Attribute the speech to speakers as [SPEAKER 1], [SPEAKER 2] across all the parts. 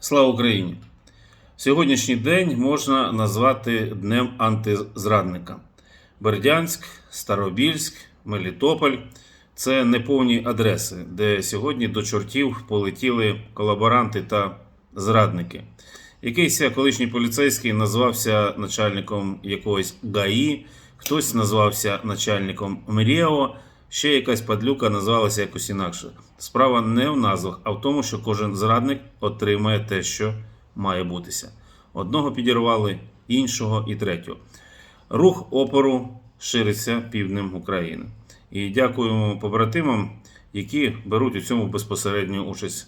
[SPEAKER 1] Слава Україні! Сьогоднішній день можна назвати Днем антизрадника. Бердянськ, Старобільськ, Мелітополь це неповні адреси, де сьогодні до чортів полетіли колаборанти та зрадники. Якийсь колишній поліцейський назвався начальником якогось ГАІ, хтось назвався начальником МРІО, ще якась падлюка назвалася якось інакше. Справа не в назвах, а в тому, що кожен зрадник отримає те, що має бутися. Одного підірвали, іншого і третього. Рух опору шириться півднем України. І дякуємо побратимам, які беруть у цьому безпосередню участь.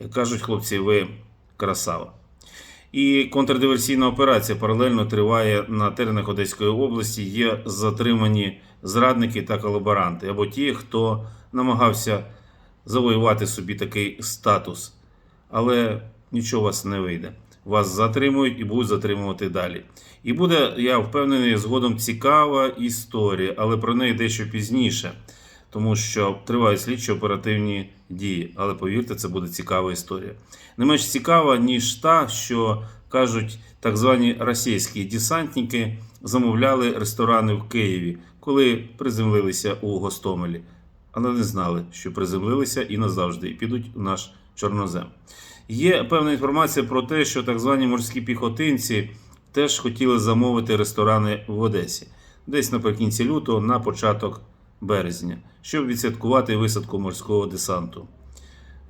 [SPEAKER 1] Як кажуть хлопці, ви красава. І контрдиверсійна операція паралельно триває на теренах Одеської області. Є затримані зрадники та колаборанти або ті, хто намагався завоювати собі такий статус. Але нічого у вас не вийде. Вас затримують і будуть затримувати далі. І буде, я впевнений, згодом цікава історія, але про неї дещо пізніше, тому що тривають слідчі оперативні дії. Але повірте, це буде цікава історія. Не менш цікава, ніж та, що кажуть так звані російські десантники замовляли ресторани в Києві, коли приземлилися у Гостомелі. Але не знали, що приземлилися і назавжди і підуть у наш чорнозем. Є певна інформація про те, що так звані морські піхотинці теж хотіли замовити ресторани в Одесі, десь наприкінці лютого, на початок березня, щоб відсвяткувати висадку морського десанту.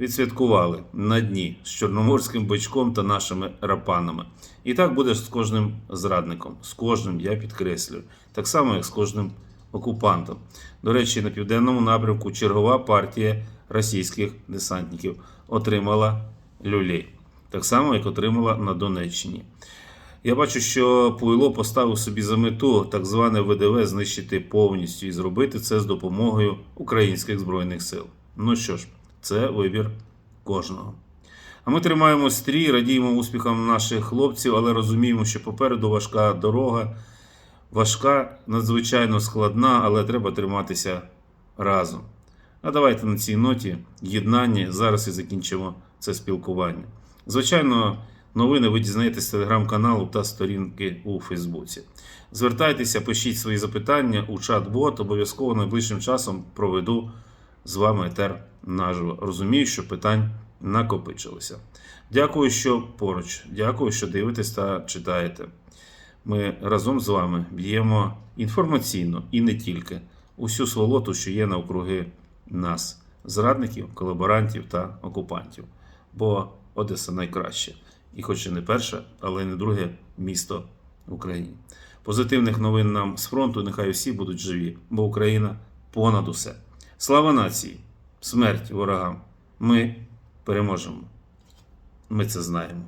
[SPEAKER 1] Відсвяткували на дні з чорноморським бичком та нашими рапанами. І так буде з кожним зрадником, з кожним, я підкреслюю, так само, як з кожним окупантом. До речі, на південному напрямку чергова партія російських десантників отримала люлей, так само, як отримала на Донеччині. Я бачу, що Пуйло поставив собі за мету так зване ВДВ знищити повністю і зробити це з допомогою українських збройних сил. Ну що ж, це вибір кожного. А ми тримаємо стрій, радіємо успіхам наших хлопців, але розуміємо, що попереду важка дорога, важка, надзвичайно складна, але треба триматися разом. А давайте на цій ноті єднання зараз і закінчимо це спілкування. Звичайно, новини ви дізнаєтесь з телеграм-каналу та сторінки у Фейсбуці. Звертайтеся, пишіть свої запитання у чат-бот. Обов'язково найближчим часом проведу з вами етер наживо. Розумію, що питань накопичилося. Дякую, що поруч. Дякую, що дивитесь та читаєте. Ми разом з вами б'ємо інформаційно і не тільки усю сволоту, що є навкруги нас, зрадників, колаборантів та окупантів. Бо Одеса найкраще. І хоч і не перше, але й не друге місто в Україні. Позитивних новин нам з фронту, нехай усі будуть живі, бо Україна понад усе. Слава нації! Смерть ворогам! Ми переможемо. Ми це знаємо.